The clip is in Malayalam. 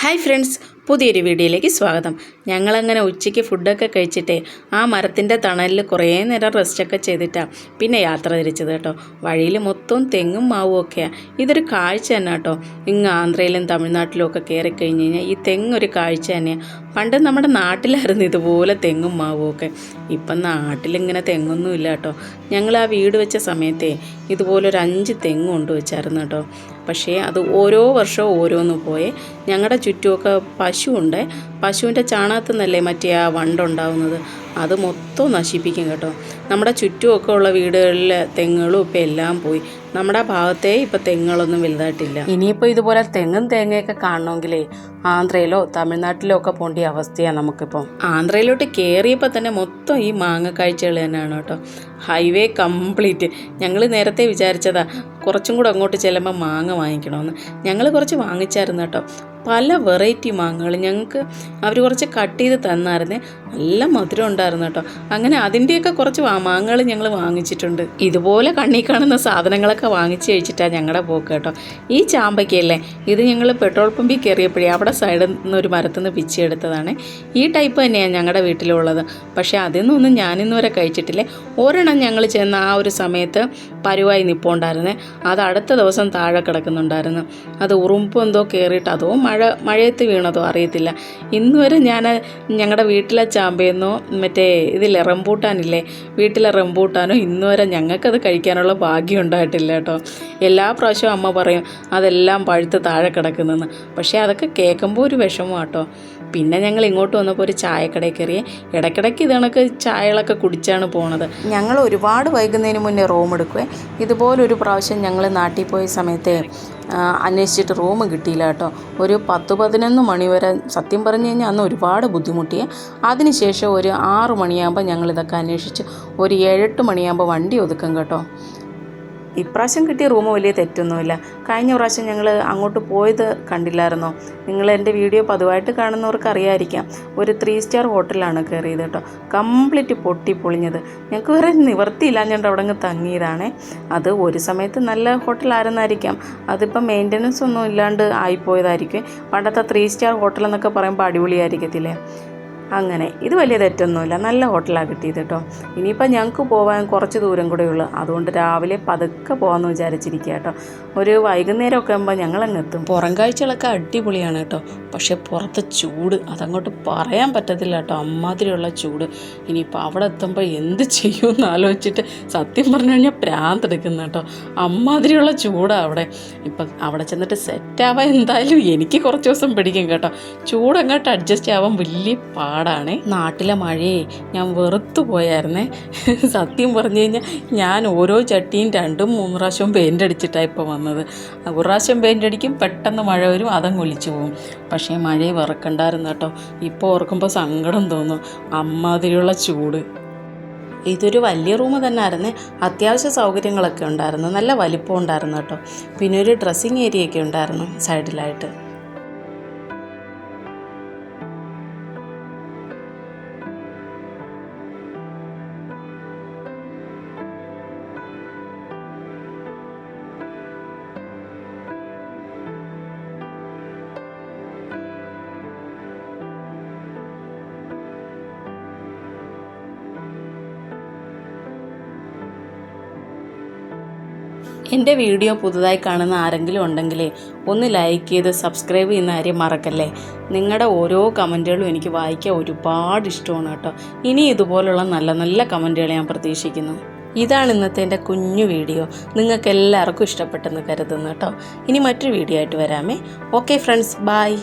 ഹായ് ഫ്രണ്ട്സ് പുതിയൊരു വീഡിയോയിലേക്ക് സ്വാഗതം. ഞങ്ങളങ്ങനെ ഉച്ചയ്ക്ക് ഫുഡൊക്കെ കഴിച്ചിട്ട് ആ മരത്തിന്റെ തണലിൽ കുറേ നേരം റെസ്റ്റൊക്കെ ചെയ്തിട്ടാണ് പിന്നെ യാത്ര തിരിച്ചത് കേട്ടോ. വഴിയിൽ മൊത്തം തെങ്ങും മാവും ഒക്കെയാണ് ഇതൊരു കാഴ്ച തന്നെ കേട്ടോ. ഇങ്ങ് ആന്ധ്രയിലും തമിഴ്നാട്ടിലും ഒക്കെ കയറി കഴിഞ്ഞ് കഴിഞ്ഞാൽ ഈ തെങ്ങ് ഒരു കാഴ്ച തന്നെയാണ് പണ്ട് നമ്മുടെ നാട്ടിലായിരുന്നു ഇതുപോലെ തെങ്ങും മാവും ഒക്കെ. ഇപ്പം നാട്ടിലിങ്ങനെ തെങ്ങൊന്നും ഇല്ല കേട്ടോ. ഞങ്ങൾ ആ വീട് വെച്ച സമയത്തെ ഇതുപോലൊരു അഞ്ച് തെങ്ങ് കൊണ്ട് വെച്ചായിരുന്നു കേട്ടോ. പക്ഷേ അത് ഓരോ വർഷവും ഓരോന്ന് പോയേ ഞങ്ങളുടെ ചുറ്റുമൊക്കെ പശുവുണ്ട്. പശുവിന്റെ ചാണകത്തു നിന്നല്ലേ മറ്റേ ആ വണ്ടുണ്ടാവുന്നത്? അത് മൊത്തം നശിപ്പിക്കും കേട്ടോ. നമ്മുടെ ചുറ്റുമൊക്കെ ഉള്ള വീടുകളിൽ തെങ്ങുകളും ഇപ്പം എല്ലാം പോയി. നമ്മുടെ ഭാഗത്തേ ഇപ്പം തെങ്ങുകളൊന്നും വലുതായിട്ടില്ല. ഇനിയിപ്പോൾ ഇതുപോലെ തെങ്ങും തേങ്ങയൊക്കെ കാണണമെങ്കിലേ ആന്ധ്രയിലോ തമിഴ്നാട്ടിലോ ഒക്കെ പോണ്ടിയ അവസ്ഥയാണ് നമുക്കിപ്പോൾ ആന്ധ്രയിലോട്ട് കയറിയപ്പോൾ തന്നെ മൊത്തം ഈ മാങ്ങ കാഴ്ചകൾ തന്നെയാണ് കേട്ടോ. Highway complete. ഞങ്ങൾ നേരത്തെ വിചാരിച്ചതാ കുറച്ചും കൂടെ അങ്ങോട്ട് ചെല്ലുമ്പോൾ മാങ്ങ വാങ്ങിക്കണമെന്ന്. ഞങ്ങൾ കുറച്ച് വാങ്ങിച്ചായിരുന്നു കേട്ടോ. പല വെറൈറ്റി മാങ്ങകൾ ഞങ്ങൾക്ക് അവർ കുറച്ച് കട്ട് ചെയ്ത് തന്നായിരുന്നു. നല്ല മധുരം ഉണ്ടായിരുന്നു കേട്ടോ. അങ്ങനെ അതിന്റെയൊക്കെ കുറച്ച് മാങ്ങകൾ ഞങ്ങൾ വാങ്ങിച്ചിട്ടുണ്ട്. ഇതുപോലെ കണ്ണി കാണുന്ന സാധനങ്ങളൊക്കെ വാങ്ങിച്ച് കഴിച്ചിട്ടാണ് ഞങ്ങളുടെ പോക്ക് കേട്ടോ. ഈ ചാമ്പയ്ക്കല്ലേ ഇത് ഞങ്ങൾ പെട്രോൾ പമ്പിൽ കയറിയപ്പോഴേ അവിടെ സൈഡിൽ നിന്ന് ഒരു മരത്തിൽ നിന്ന് പിച്ചെടുത്തതാണ് ഈ ടൈപ്പ് തന്നെയാണ് ഞങ്ങളുടെ വീട്ടിലുള്ളത്. പക്ഷേ അതിൽ നിന്നൊന്നും ഞാനിന്നുവരെ കഴിച്ചിട്ടില്ലേ. ഒരെണ്ണം ഞങ്ങൾ ചെന്ന ആ ഒരു സമയത്ത് പരുവായി നിൽപ്പുണ്ടായിരുന്നേ അത് അടുത്ത ദിവസം താഴെ കിടക്കുന്നുണ്ടായിരുന്നു. അത് ഉറുമ്പ് എന്തോ കയറിയിട്ട് അതോ മഴ മഴയത്ത് വീണതോ അറിയത്തില്ല. ഇന്ന് വരെ ഞാൻ ഞങ്ങളുടെ വീട്ടിലെ ചാമ്പയെന്നോ മറ്റേ ഇതില്ലേ റംബൂട്ടാനില്ലേ വീട്ടിലെ റംബൂട്ടാനോ ഇന്ന് വരെ ഞങ്ങൾക്കത് കഴിക്കാനുള്ള ഭാഗ്യം ഉണ്ടായിട്ടില്ല കേട്ടോ. എല്ലാ പ്രാവശ്യവും അമ്മ പറയും അതെല്ലാം പഴുത്ത് താഴെ കിടക്കുന്നെന്ന്. പക്ഷേ അതൊക്കെ കേൾക്കുമ്പോൾ ഒരു വിഷമം കേട്ടോ പിന്നെ ഞങ്ങൾ ഇങ്ങോട്ട് വന്നപ്പോൾ ഒരു ചായക്കടയിൽ കയറി ഇടയ്ക്കിടയ്ക്ക് ഇത് കണക്ക് ചായകളൊക്കെ കുടിച്ചാണ് പോണത്. ഞങ്ങൾ ഒരുപാട് വൈകുന്നതിന് മുന്നേ റൂം എടുക്കുവേ. ഇതുപോലെ ഒരു പ്രാവശ്യം ഞങ്ങൾ നാട്ടിൽ പോയ സമയത്ത് അന്വേഷിച്ചിട്ട് റൂം കിട്ടിയില്ല കേട്ടോ. ഒരു പത്ത് പതിനൊന്ന് മണി വരെ സത്യം പറഞ്ഞു കഴിഞ്ഞാൽ അന്ന് ഒരുപാട് ബുദ്ധിമുട്ടിയ. അതിനുശേഷം ഒരു ആറ് മണിയാകുമ്പോൾ ഞങ്ങൾ ഇതൊക്കെ അന്വേഷിച്ച് ഒരു ഏഴെട്ട് മണിയാകുമ്പോൾ വണ്ടി ഒതുക്കും കേട്ടോ. ഇപ്രാവശ്യം കിട്ടിയ റൂം വലിയ തെറ്റൊന്നുമില്ല. കഴിഞ്ഞ പ്രാവശ്യം ഞങ്ങൾ അങ്ങോട്ട് പോയത് കണ്ടില്ലായിരുന്നോ? നിങ്ങൾ എന്റെ വീഡിയോ പതിവായിട്ട് കാണുന്നവർക്ക് അറിയാമായിരിക്കാം ഒരു ത്രീ സ്റ്റാർ ഹോട്ടലാണ് കയറിയത് കേട്ടോ. കംപ്ലീറ്റ് പൊട്ടി പൊളിഞ്ഞത് ഞങ്ങൾക്ക് വേറെ നിവർത്തിയില്ല ഞാൻ അവിടെ അങ്ങ് തങ്ങിയതാണേ. അത് ഒരു സമയത്ത് നല്ല ഹോട്ടലായിരുന്നായിരിക്കാം. അതിപ്പം മെയിന്റനൻസ് ഒന്നും ഇല്ലാണ്ട് ആയിപ്പോയതായിരിക്കും. പണ്ടത്തെ ത്രീ സ്റ്റാർ ഹോട്ടൽ എന്നൊക്കെ പറയുമ്പോൾ അടിപൊളിയായിരിക്കത്തില്ലേ? അങ്ങനെ. ഇത് വലിയ തെറ്റൊന്നുമില്ല. നല്ല ഹോട്ടലാണ് കിട്ടിയത് കേട്ടോ. ഇനിയിപ്പോൾ ഞങ്ങൾക്ക് പോകാൻ കുറച്ച് ദൂരം കൂടെ ഉള്ളൂ. അതുകൊണ്ട് രാവിലെ പതുക്കെ പോകാമെന്ന് വിചാരിച്ചിരിക്കുക കേട്ടോ. ഒരു വൈകുന്നേരമൊക്കെ ആകുമ്പോൾ ഞങ്ങൾ അങ്ങ് എത്തും. പുറം കാഴ്ചകളൊക്കെ അടിപൊളിയാണ് കേട്ടോ. പക്ഷേ പുറത്ത് ചൂട്. അതങ്ങോട്ട് പറയാൻ പറ്റത്തില്ല കേട്ടോ. അമ്മാതിരിയുള്ള ചൂട്. ഇനിയിപ്പോൾ അവിടെ എത്തുമ്പോൾ എന്ത് ചെയ്യുമെന്ന് ആലോചിച്ചിട്ട് സത്യം പറഞ്ഞു കഴിഞ്ഞാൽ പ്രാന്തെടുക്കുന്ന കേട്ടോ. അമ്മാതിരിയുള്ള ചൂടാണ് അവിടെ. ഇപ്പം അവിടെ ചെന്നിട്ട് സെറ്റാവാൻ എന്തായാലും എനിക്ക് കുറച്ച് ദിവസം പിടിക്കും കേട്ടോ. ചൂടങ്ങോട്ട് അഡ്ജസ്റ്റ് ആവാൻ വലിയ പാടാണേ. നാട്ടിലെ മഴയെ ഞാൻ വെറുത്തു പോയായിരുന്നേ. സത്യം പറഞ്ഞു കഴിഞ്ഞാൽ ഞാൻ ഓരോ ചട്ടിയും രണ്ടും മൂന്ന് പ്രാവശ്യവും പെയിന്റ് അടിച്ചിട്ടാണ് ഇപ്പോൾ വന്നത്. ഒരു പ്രാവശ്യം പെയിന്റ് അടിക്കും പെട്ടെന്ന് മഴ വരും അതങ്ങ് ഒലിച്ചു പോകും. പക്ഷേ മഴയെ വെറുക്കണ്ടായിരുന്നു കേട്ടോ. ഇപ്പോൾ ഓർക്കുമ്പോൾ സങ്കടം തോന്നും. അമ്മാതിരിയുള്ള ചൂട്. ഇതൊരു വലിയ റൂം തന്നെ ആയിരുന്നു അത്യാവശ്യ സൗകര്യങ്ങളൊക്കെ ഉണ്ടായിരുന്നു. നല്ല വലിപ്പം ഉണ്ടായിരുന്നു കേട്ടോ. പിന്നെ ഒരു ഡ്രസ്സിങ് ഏരിയ ഒക്കെ ഉണ്ടായിരുന്നു സൈഡിലായിട്ട്. എന്റെ വീഡിയോ പുതുതായി കാണുന്ന ആരെങ്കിലും ഉണ്ടെങ്കിലേ ഒന്ന് ലൈക്ക് ചെയ്ത് സബ്സ്ക്രൈബ് ചെയ്യുന്ന കാര്യം മറക്കല്ലേ? നിങ്ങളുടെ ഓരോ കമന്റുകളും എനിക്ക് വായിക്കാൻ ഒരുപാട് ഇഷ്ടമാണ് കേട്ടോ. ഇനി ഇതുപോലുള്ള നല്ല നല്ല കമന്റുകൾ ഞാൻ പ്രതീക്ഷിക്കുന്നു. ഇതാണ് ഇന്നത്തെ എന്റെ കുഞ്ഞു വീഡിയോ. നിങ്ങൾക്ക് എല്ലാവർക്കും ഇഷ്ടപ്പെട്ടെന്ന് കരുതുന്നു കേട്ടോ. ഇനി മറ്റൊരു വീഡിയോ ആയിട്ട് വരാമേ. Okay friends bye